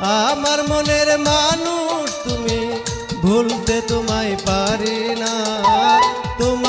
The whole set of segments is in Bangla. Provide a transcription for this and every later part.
আমার মনের মানুষ তুমি ভুলতে তোমায় পারি না। তোমায়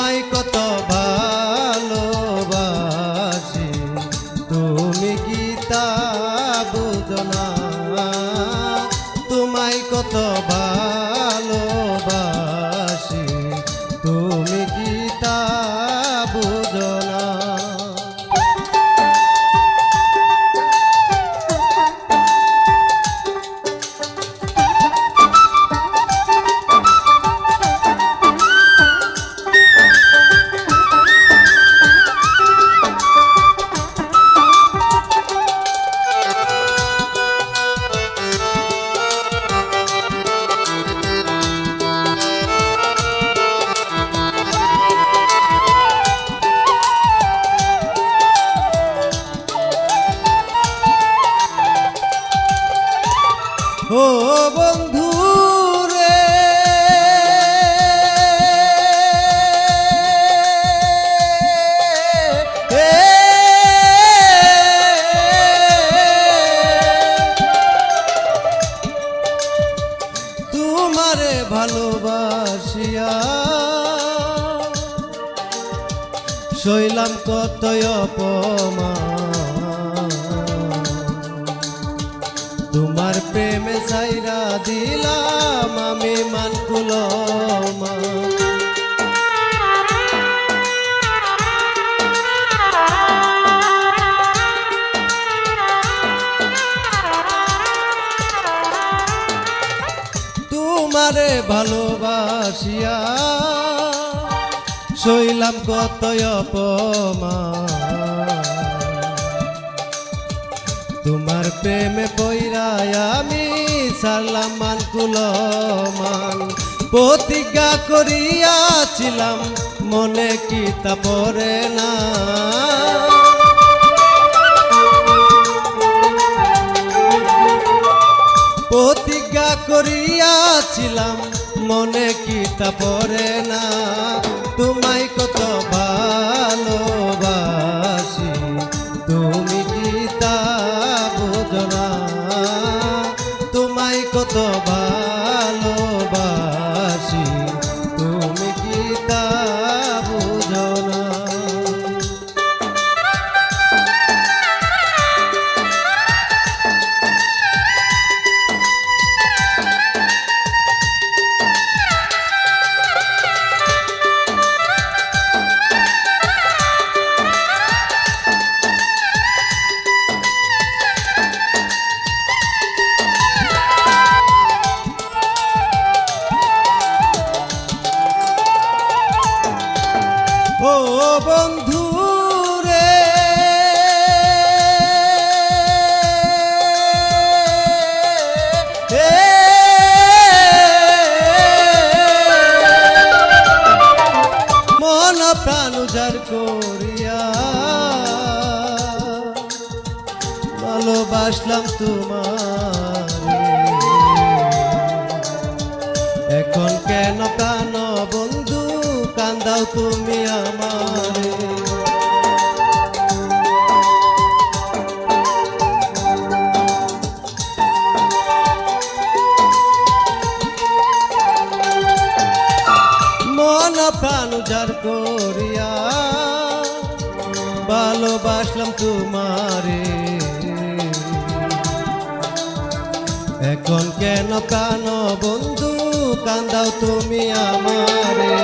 শৈলাম কত তোমার প্রেমে সাইরা দিলাম আমি মানকুল তোমারে ভালোবাসিয়া শৈলাম কত তোমার প্রেমে পৈরায় আমি সারলাম মান। কুলমান প্রতিজ্ঞা করিয়াছিলাম, মনে কি তা পরে না। প্রতিজ্ঞা করিয়াছিলাম, মনে কি তা পরে না। তোমায় কত ভালোবাসি বন্ধু রে। মন প্রাণ উজার করিয়া ভালোবাসলাম তোমার কান্দাও তুমি আমারে। মন প্রাণ উজাড় করিয়া ভালোবাসলাম তোমারে। এখন কেন কান বন্ধু, কান্দাও তুমি আমারে।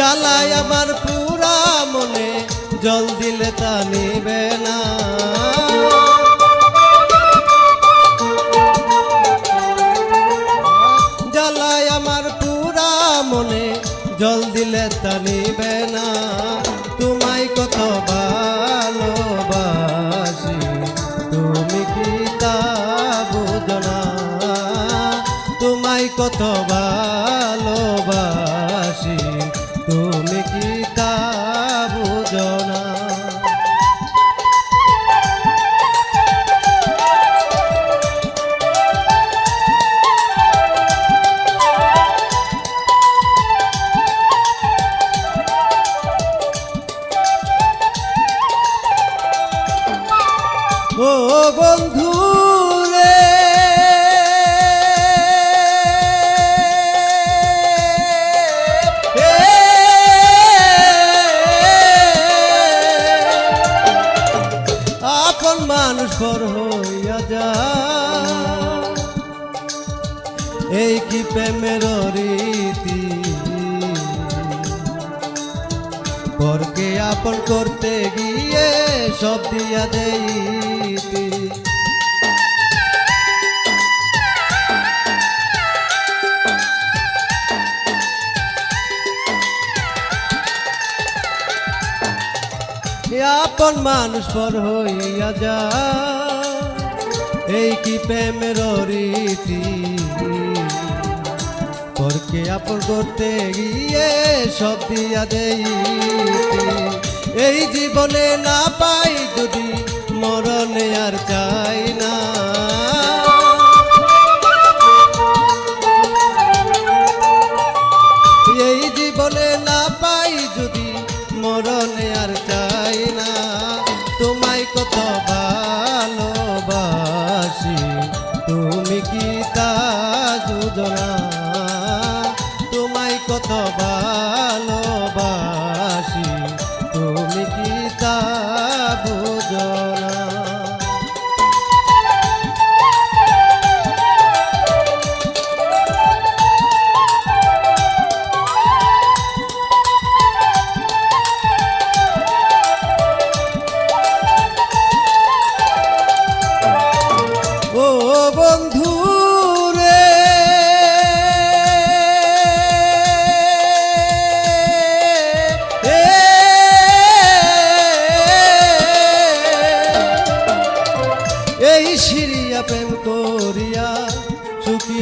জ্বালায় আমার পুরা মনে, জল দিলে তা নিবে না। জ্বালায় আমার পুরা মনে, জল দিলে তা নিবে না। তোমায় কত ভালোবাসি, তুমি কি তা বুঝো না? তোমায় কত ভালোবাসি। কি প্রেমের রীতি। পরকে আপন করতে গিয়ে সব দিয়া দেইতি। আপন মানুষ পর হইয়া যা, এই কি প্রেমের রীতি? পরকে আপন করতে গিয়ে সব দিয়া দেই। এই জীবনে না পাই যদি মরণে আর চাই না। এই জীবনে না পাই যদি মরণে আর চাই না। তোমায় কত ভালোবাসি, তুমি কি তা যোজনা তোমায়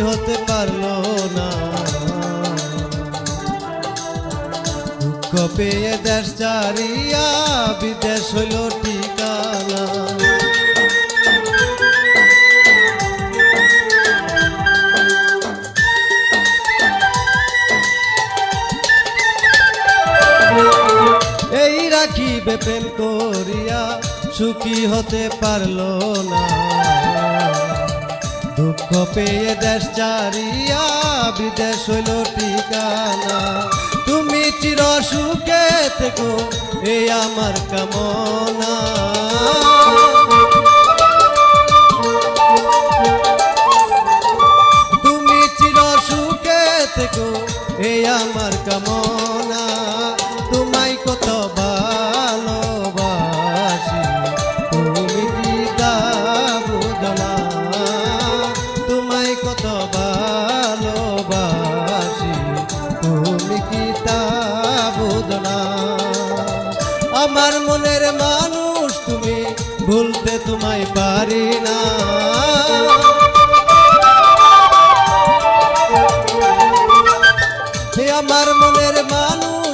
হতে পারল না। দুঃখ পেয়ে দেশ চারিয়া বিদেশ হইল ঠিকানা। এই রাখিবে প্রেম করিয়া সুখী হতে পারল না। দুঃখ পেয়ে দেশ চারিয়া, বিদেশ হইল ঠিকানা। তুমি চির সুখে থেকো এই আমার কামনা। তুমি চির সুখে থেকো এই আমার কামনা। তোমায় কত বুঝলা আমার মনের মানুষ তুমি ভুলতে তোমায় পারি না। আমার মনের মানুষ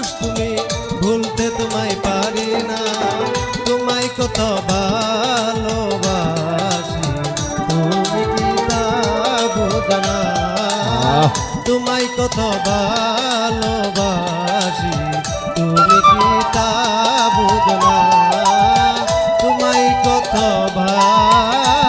কত ভালো